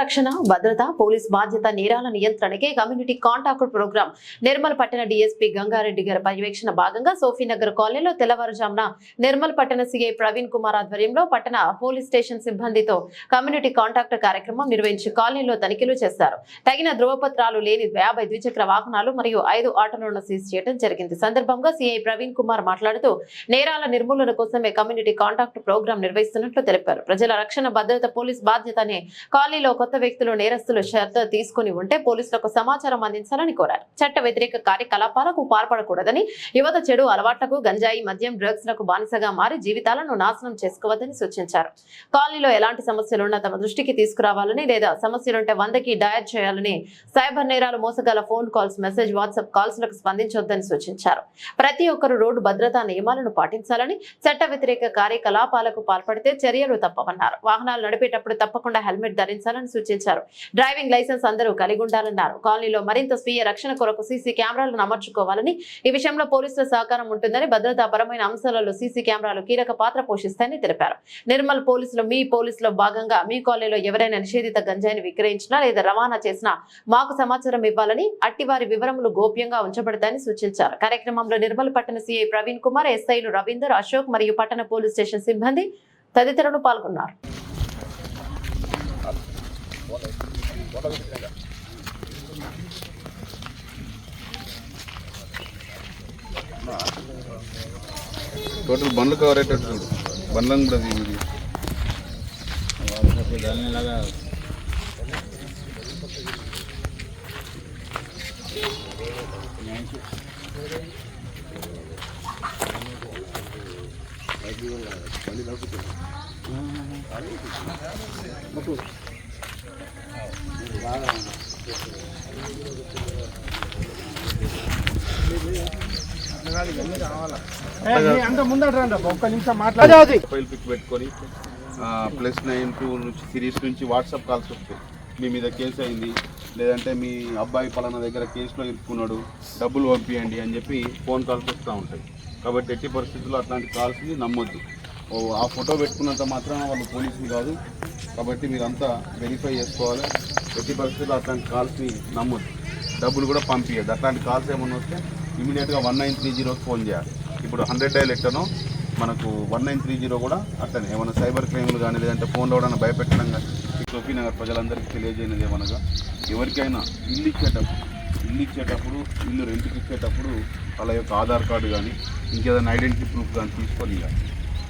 రక్షణ భద్రత పోలీస్ బాధ్యత నేరాల నియంత్రణకే కమ్యూనిటీ కాంటాక్ట్ ప్రోగ్రాం. నిర్మల్ పట్టణ డీఎస్పీ గంగారెడ్డి గారి పర్యవేక్షణ భాగంగా సోఫీనగర్ కాలనీలో తెల్లవారుజామున నిర్మల్ పట్టణ సిఐ ప్రవీణ్ కుమార్ ఆధ్వర్యంలో పట్టణ పోలీస్ స్టేషన్ సిబ్బందితో కమ్యూనిటీ కాంటాక్ట్ కార్యక్రమం నిర్వహించి కాలనీలో తనిఖీలు చేశారు. తగిన ధృవపత్రాలు లేని యాభై ద్విచక్ర వాహనాలు మరియు ఐదు ఆటోలను సీజ్ చేయడం జరిగింది. సందర్భంగా సిఐ ప్రవీణ్ కుమార్ మాట్లాడుతూ నేరాల నిర్మూలన కోసమే కమ్యూనిటీ కాంటాక్ట్ ప్రోగ్రాం నిర్వహిస్తున్నట్లు తెలిపారు. ప్రజల రక్షణ భద్రత పోలీస్ బాధ్యత అనే కాలనీలో కొత్త వ్యక్తులు నేరస్తులు శ్రద్ధ తీసుకుని ఉంటే పోలీసులకు సమాచారం అందించాలని కోరారు. చట్ట వ్యతిరేక కార్యకలాపాలకు పాల్పడకూడదని యువత చెడు అలవాట్లకు గంజాయి మద్యం డ్రగ్స్లకు బానిసగా మారి జీవితాలను నాశనం చేసుకోవద్దని సూచించారు. కాలనీలో ఎలాంటి సమస్యలున్నా తమ దృష్టికి తీసుకురావాలని లేదా సమస్యలుంటే వందకి డయల్ చేయాలని సైబర్ నేరాలు మోసగల ఫోన్ కాల్స్ మెసేజ్ వాట్సాప్ కాల్స్లకు స్పందించొద్దని సూచించారు. ప్రతి ఒక్కరు రోడ్డు భద్రతా నియమాలను పాటించాలని చట్ట వ్యతిరేక కార్యకలాపాలకు పాల్పడితే చర్యలు తప్పవన్నారు. వాహనాలు నడిపేటప్పుడు తప్పకుండా హెల్మెట్ ధరించాలని సూచించారు. డ్రైవింగ్ లైసెన్స్ అందరూ కలిగి ఉండాలన్నారు కాలనీలో మరింత స్వీయ రక్షణ కొరకు సీసీ కెమెరాలను అమర్చుకోవాలని ఈ విషయంలో పోలీసుల సహకారం ఉంటుందని భద్రతాపరమైన అంశాలలో సీసీ కెమెరాలు కీలక పాత్ర పోషిస్తాయని తెలిపారు. నిర్మల్ పోలీసులు మీ పోలీసులో భాగంగా మీ కాలనీలో ఎవరైనా నిషేధిత గంజాయిని విక్రయించినా లేదా రవాణా చేసినా మాకు సమాచారం ఇవ్వాలని అట్టివారి వివరములు గోప్యంగా ఉంచబడతాయని సూచించారు. కార్యక్రమంలో నిర్మల్ పట్టణ సీఐ ప్రవీణ్ కుమార్ ఎస్ఐలు రవీందర్ అశోక్ మరియు పట్టణ పోలీస్ స్టేషన్ సిబ్బంది తదితరులు పాల్గొన్నారు. టోటల్ బండ్లు కవర్ అయ్యేటట్టు చూడు బండ్లను కూడా తీ- ఇది. అంత ప్రొఫైల్ పిక్ పెట్టుకొని ప్లస్ నైన్ టూ నుంచి సిరీస్ నుంచి వాట్సాప్ కాల్స్ వస్తాయి. మీ మీద కేసు అయింది లేదంటే మీ అబ్బాయి పలానా దగ్గర కేసులో ఇరుక్కున్నాడు డబ్బులు పంపించండి అని చెప్పి ఫోన్ కాల్స్ వస్తూ ఉంటాయి. కాబట్టి ఎట్టి పరిస్థితుల్లో అట్లాంటి కాల్స్ని నమ్మొద్దు. ఓ, ఆ ఫోటో పెట్టుకున్నంత మాత్రాన వాళ్ళు పోలీసులు కాదు. కాబట్టి మీరంతా వెరిఫై చేసుకోవాలి. ఎట్టి పరిస్థితుల్లో అట్లాంటి కాల్స్ని నమ్మొద్దు. డబ్బులు కూడా పంపించద్దు అట్లాంటి కాల్స్ ఏమన్నా వస్తే ఇమీడియట్గా వన్ నైన్ త్రీ జీరోకి ఫోన్ చేయాలి. ఇప్పుడు హండ్రెడ్ డైల్ ఎట్టనో మనకు వన్ నైన్ త్రీ జీరో కూడా అట్లనే. ఏమైనా సైబర్ క్రైమ్లు కానీ లేదంటే ఫోన్లో కూడా భయపెట్టడం కానీ సోఫీ నగర్ ప్రజలందరికీ తెలియజేయనిది ఏమనగా ఎవరికైనా ఇల్లు ఇచ్చేటప్పుడు ఇల్లు ఇచ్చేటప్పుడు ఇల్లు రెంట్కి ఇచ్చేటప్పుడు వాళ్ళ యొక్క ఆధార్ కార్డు కానీ ఇంకేదైనా ఐడెంటిటీ ప్రూఫ్ కానీ తీసుకొని ఇవ్వాలి.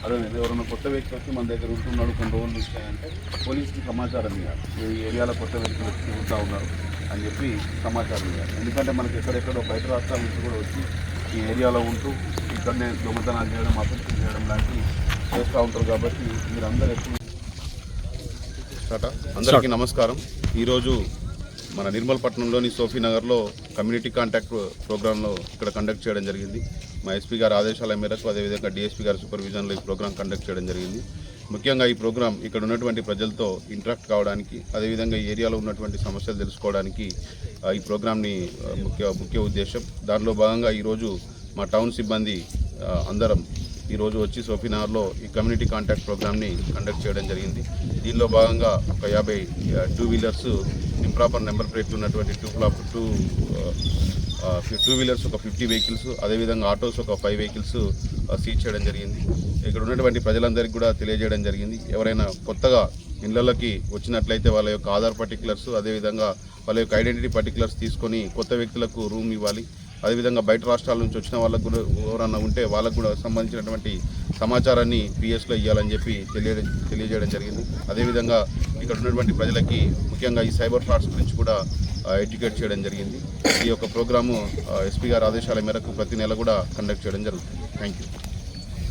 అదే ఎవరైనా కొత్త వ్యక్తి వచ్చి మన దగ్గర ఉంటున్నాడు కొన్ని రోజులు ఇచ్చాయంటే పోలీస్కి సమాచారం ఇవ్వాలి. ఈ ఏరియాలో కొత్త వ్యక్తులు వచ్చి తిరుగుతూ ఉన్నారు అని చెప్పి సమాచారం ఇవ్వాలి. ఎందుకంటే మనకి ఎక్కడెక్కడో బయట రాష్ట్రాల నుంచి కూడా వచ్చి ఈ ఏరియాలో ఉంటూ ఇక్కడనే దొంగతనాలు చేయడం అభివృద్ధి చేయడం లాంటివి చేస్తూ ఉంటారు కాబట్టి మీరందరూ ఎప్పుడు అందరికీ నమస్కారం. ఈరోజు మన నిర్మల్ పట్టణంలోని సోఫీ నగర్లో కమ్యూనిటీ కాంటాక్ట్ ప్రోగ్రాంలో ఇక్కడ కండక్ట్ చేయడం జరిగింది. మా ఎస్పీ గారి ఆదేశాల మేరకు అదేవిధంగా డిఎస్పీ గారి సూపర్విజన్లో ఈ ప్రోగ్రాం కండక్ట్ చేయడం జరిగింది. ముఖ్యంగా ఈ ప్రోగ్రాం ఇక్కడ ఉన్నటువంటి ప్రజలతో ఇంటరాక్ట్ కావడానికి అదేవిధంగా ఈ ఏరియాలో ఉన్నటువంటి సమస్యలు తెలుసుకోవడానికి ఈ ప్రోగ్రాంని ముఖ్య ముఖ్య ఉద్దేశం. దానిలో భాగంగా ఈరోజు మా టౌన్ సిబ్బంది అందరం ఈరోజు వచ్చి సోఫీనగర్లో ఈ కమ్యూనిటీ కాంటాక్ట్ ప్రోగ్రామ్ని కండక్ట్ చేయడం జరిగింది. దీనిలో భాగంగా ఒక యాభై two wheelers improper number plate ఉన్నటువంటి టూ ఫ్లాప్ టూ టూ వీలర్స్ ఒక ఫిఫ్టీ వెహికల్స్ అదేవిధంగా ఆటోస్ ఒక ఫైవ్ వెహికల్స్ సీజ్ చేయడం జరిగింది. ఇక్కడ ఉన్నటువంటి ప్రజలందరికీ కూడా తెలియజేయడం జరిగింది. ఎవరైనా కొత్తగా ఇళ్ళలోకి వచ్చినట్లయితే వాళ్ళ యొక్క ఆధార్ పర్టికులర్స్ అదేవిధంగా వాళ్ళ యొక్క ఐడెంటిటీ పర్టికులర్స్ తీసుకొని కొత్త వ్యక్తులకు రూమ్ ఇవ్వాలి. అదేవిధంగా బయట రాష్ట్రాల నుంచి వచ్చిన వాళ్ళకు కూడా ఎవరన్నా ఉంటే వాళ్ళకు కూడా సంబంధించినటువంటి సమాచారాన్ని పిఎస్లో ఇవ్వాలని చెప్పి తెలియ తెలియజేయడం జరిగింది. అదేవిధంగా ఇక్కడ ఉన్నటువంటి ప్రజలకి ముఖ్యంగా ఈ సైబర్ ఫ్రాడ్స్ గురించి కూడా ఎడ్యుకేట్ చేయడం జరిగింది. ఈ యొక్క ప్రోగ్రాము ఎస్పీ గారి ఆదేశాల మేరకు ప్రతి నెల కూడా కండక్ట్ చేయడం జరుగుతుంది. Thank you